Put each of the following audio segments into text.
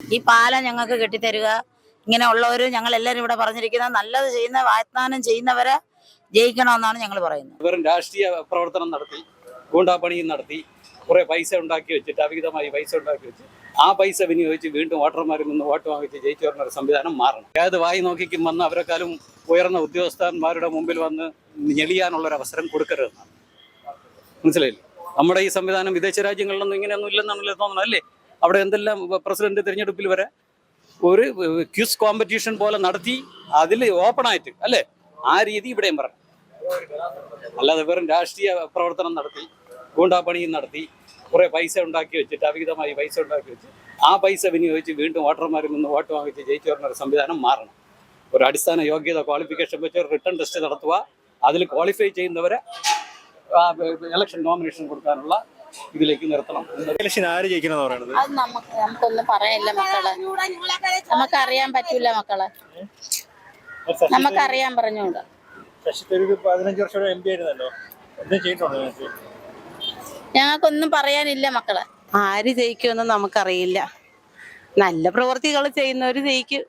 ഈ പാലം ഞങ്ങൾക്ക് കെട്ടിത്തരിക. ഇങ്ങനെ ഉള്ളവർ ഞങ്ങൾ എല്ലാവരും ഇവിടെ പറഞ്ഞിരിക്കുന്ന നല്ലത് ചെയ്യുന്ന വാഗ്ദാനം ചെയ്യുന്നവരെ ജയിക്കണമെന്നാണ് ഞങ്ങൾ പറയുന്നത്. വെറും രാഷ്ട്രീയ പ്രവർത്തനം നടത്തി ഗൂണ്ടാപ്പണിയും നടത്തി കുറെ പൈസ ഉണ്ടാക്കി വെച്ചിട്ട് അവിഹിതമായി പൈസ ഉണ്ടാക്കി വെച്ച് ആ പൈസ വിനിയോഗിച്ച് വീണ്ടും വോട്ടർമാരിൽ നിന്ന് വോട്ട് വാങ്ങിച്ച് ജയിച്ചു വരുന്ന ഒരു സംവിധാനം മാറണം. ഏത് വായി നോക്കിക്കും വന്ന് അവരെക്കാളും ഉയർന്ന ഉദ്യോഗസ്ഥന്മാരുടെ മുമ്പിൽ വന്ന് ഞെളിയാനുള്ള ഒരു അവസരം കൊടുക്കരുതെന്നാണ്. മനസ്സിലായില്ലേ? നമ്മുടെ ഈ സംവിധാനം വിദേശ രാജ്യങ്ങളിലൊന്നും ഇങ്ങനെയൊന്നും ഇല്ലെന്നാണല്ലോ തോന്നണം അല്ലേ? അവിടെ എന്തെല്ലാം പ്രസിഡന്റ് തിരഞ്ഞെടുപ്പിൽ വരെ ഒരു ക്യൂസ് കോമ്പറ്റീഷൻ പോലെ നടത്തി അതിൽ ഓപ്പണായിട്ട് അല്ലേ? ആ രീതി ഇവിടെയും പറഞ്ഞു അല്ലാതെ വെറും രാഷ്ട്രീയ പ്രവർത്തനം നടത്തി ഗൂണ്ടാപ്പണിയും നടത്തി കുറെ പൈസ ഉണ്ടാക്കി വെച്ചിട്ട് അവിഹിതമായി പൈസ ഉണ്ടാക്കി വെച്ച് ആ പൈസ വിനിയോഗിച്ച് വീണ്ടും വോട്ടർമാരിൽ നിന്ന് വോട്ട് വാങ്ങിച്ച് ജയിച്ചു വരുന്ന ഒരു സംവിധാനം മാറണം. ഒരു അടിസ്ഥാന യോഗ്യത ക്വാളിഫിക്കേഷൻ വെച്ച് റിട്ടേൺ ടെസ്റ്റ് നടത്തുക അതിൽ ക്വാളിഫൈ ചെയ്യുന്നവരെ ഇലക്ഷൻ നോമിനേഷൻ കൊടുക്കാനുള്ള ഇതിലേക്ക് നിർത്തണം. ഇലക്ഷൻ ആര് ജയിക്കണമെന്ന് പറയുന്നത് അത് നമുക്ക് നമുക്കൊന്നും പറയാനില്ല മക്കളെ? നമുക്കറിയാൻ പറ്റൂല മക്കളെ. നമുക്കറിയാൻ പറഞ്ഞോണ്ട് ശശി തരൂർ പതിനഞ്ച് വർഷം എം പി ആയിരുന്നല്ലോ. എന്തും ചെയ്തിട്ടുണ്ടോ ഞങ്ങൾക്കൊന്നും പറയാനില്ല മക്കളെ. ആര് ജയിക്കുമെന്ന് നമുക്കറിയില്ല. നല്ല പ്രവൃത്തികൾ ചെയ്യുന്നവര് ജയിക്കും.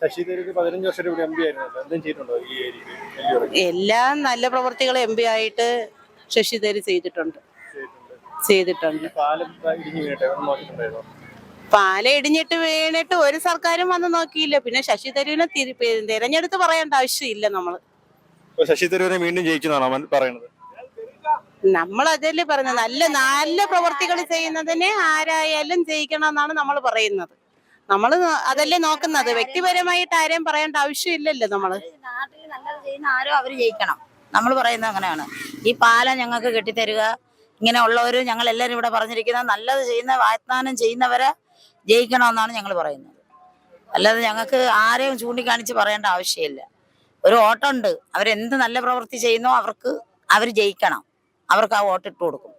ശശി തരൂർ പതിനഞ്ച് വർഷം ഇവിടെ എം പി ആയിരുന്നല്ലോ. എന്തും ചെയ്തിട്ടുണ്ടോ ഈ ഏരിയയിൽ? എല്ലാ നല്ല പ്രവൃത്തികളും എം പി ആയിട്ട് ശശി തരൂർ ചെയ്തിട്ടുണ്ട്. ചെയ്തിട്ടുണ്ട്. പാലം ഇടിഞ്ഞിട്ട് വീണിട്ട് ഒരു സർക്കാരും വന്ന് നോക്കിയില്ല. പിന്നെ ശശി തരൂരിനെ തിരഞ്ഞെടുത്ത് പറയേണ്ട ആവശ്യമില്ല നമ്മൾ. ശശി തരൂരിനെ വീണ്ടും ജയിക്കുന്നതാണോ പറയുന്നത്? നമ്മൾ അതല്ലേ പറയുന്നത് നല്ല നല്ല പ്രവർത്തികൾ ചെയ്യുന്നതിനെ ആരായാലും ജയിക്കണം എന്നാണ് നമ്മൾ പറയുന്നത്. നമ്മൾ അതല്ലേ നോക്കുന്നത്. വ്യക്തിപരമായിട്ട് ആരെയും പറയേണ്ട ആവശ്യമില്ലല്ലോ നമ്മൾ. നാട്ടിൽ നല്ലത് ചെയ്യുന്ന ആരോ അവർ ജയിക്കണം. നമ്മൾ പറയുന്നത് അങ്ങനെയാണ്. ഈ പാലം ഞങ്ങൾക്ക് കെട്ടിത്തരിക. ഇങ്ങനെ ഉള്ളവർ ഞങ്ങൾ എല്ലാവരും ഇവിടെ പറഞ്ഞിരിക്കുന്നത് നല്ലത് ചെയ്യുന്ന വാഗ്ദാനം ചെയ്യുന്നവരെ ജയിക്കണമെന്നാണ് ഞങ്ങൾ പറയുന്നത്. അല്ലാതെ ഞങ്ങൾക്ക് ആരെയും ചൂണ്ടിക്കാണിച്ച് പറയേണ്ട ആവശ്യമില്ല. ഒരു വോട്ടുണ്ട്. അവരെന്ത് നല്ല പ്രവൃത്തി ചെയ്യുന്നോ അവർക്ക് അവർ ജയിക്കണം. അവർക്ക് ആ വോട്ട് ഇട്ട് കൊടുക്കും